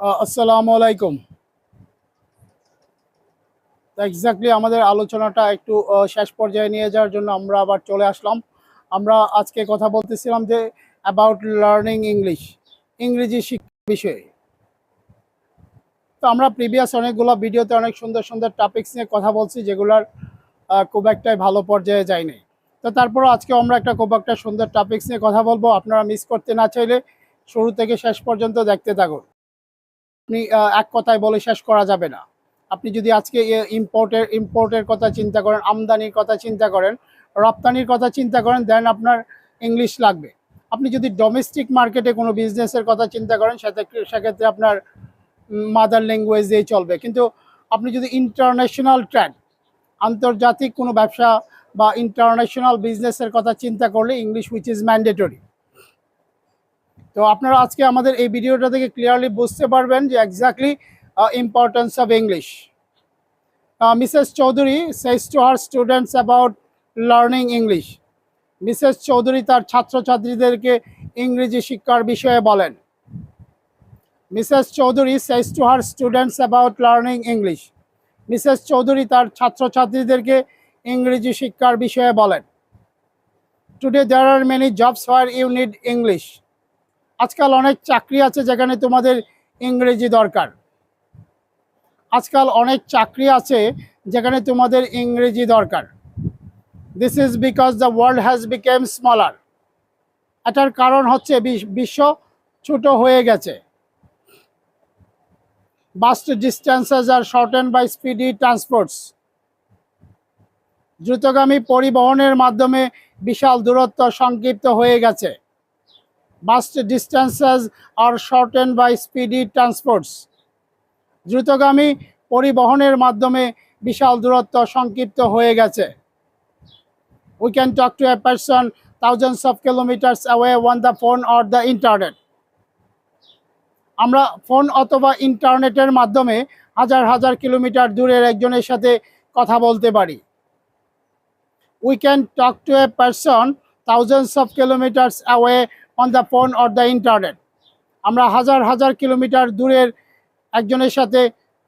আসসালামু আলাইকুম। এক্স্যাক্টলি আমাদের আলোচনাটা একটু শেষ পর্যায়ে নিয়ে যাওয়ার জন্য আমরা আবার চলে আসলাম। আমরা আজকে কথা বলতেছিলাম যে অ্যাবাউট লার্নিং ইংলিশ ইংরেজি শিক্ষা বিষয়ে। তো আমরা প্রিভিয়াস অনেকগুলো ভিডিওতে অনেক সুন্দর সুন্দর টপিকস নিয়ে কথা বলছি, যেগুলোর খুব একটাই ভালো পর্যায়ে যায়নি তো তারপরও আজকে আমরা একটা খুব একটা সুন্দর টপিকস নিয়ে কথা বলব। আপনারা মিস করতে না চাইলে শুরু থেকে শেষ পর্যন্ত দেখতে থাকুন। আপনি এক কথায় বলে শেষ করা যাবে না। আপনি যদি আজকে ইম্পোর্টের ইম্পোর্টের কথা চিন্তা করেন, আমদানির কথা চিন্তা করেন, রপ্তানির কথা চিন্তা করেন দেন আপনার ইংলিশ লাগবে। আপনি যদি ডোমেস্টিক মার্কেটে কোনো বিজনেসের কথা চিন্তা করেন, সেক্ষেত্রে সেক্ষেত্রে আপনার মাদার ল্যাঙ্গুয়েজ দিয়েই চলবে। কিন্তু আপনি যদি ইন্টারন্যাশনাল ট্র্যাক আন্তর্জাতিক কোনো ব্যবসা বা ইন্টারন্যাশনাল বিজনেসের কথা চিন্তা করলে ইংলিশ উইচ ইজ ম্যান্ডেটরি তো আপনারা আজকে আমাদের এই ভিডিওটা থেকে ক্লিয়ারলি বুঝতে পারবেন যে exactly importance of English Mrs Chowdhury says to her students about learning English Mrs Chowdhury তার ছাত্রছাত্রীদেরকে ইংরেজি শিক্ষার বিষয়ে বলেন। Mrs Chowdhury says to her students about learning English Mrs Chowdhury তার ছাত্রছাত্রীদেরকে ইংরেজি শিক্ষার বিষয়ে বলেন। Today there are many jobs where you need English আজকাল অনেক চাকরি আছে যেখানে তোমাদের ইংরেজি দরকার। আজকাল অনেক চাকরি আছে যেখানে তোমাদের ইংরেজি দরকার। This is because the world has become smaller এটার কারণ হচ্ছে বিশ- বিশ্ব ছোট হয়ে গেছে। Vast distances are shorten by speedy transports দ্রুতগামী পরিবহনের মাধ্যমে বিশাল দূরত্ব সংক্ষিপ্ত হয়ে গেছে। Vast distances are shortened by speedy transports. দ্রুতগামী পরিবহনের মাধ্যমে বিশাল দূরত্ব সংক্ষিপ্ত হয়ে গেছে। We can talk to a person thousands of kilometres away on the phone or the internet আমরা ফোন অথবা ইন্টারনেটের মাধ্যমে হাজার হাজার কিলোমিটার দূরের একজনের সাথে কথা বলতে পারি। We can talk to a person thousands of kilometres away on the phone or the internet আমরা হাজার হাজার কিলোমিটার দূরের একজনের সাথে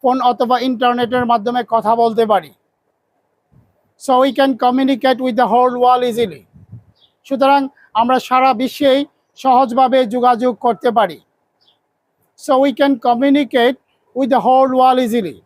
ফোন অথবা ইন্টারনেটের মাধ্যমে কথা বলতে পারি। So we can communicate with the whole world easily সুতরাং আমরা সারা বিশ্বেই সহজভাবে যোগাযোগ করতে পারি। So we can communicate with the whole world easily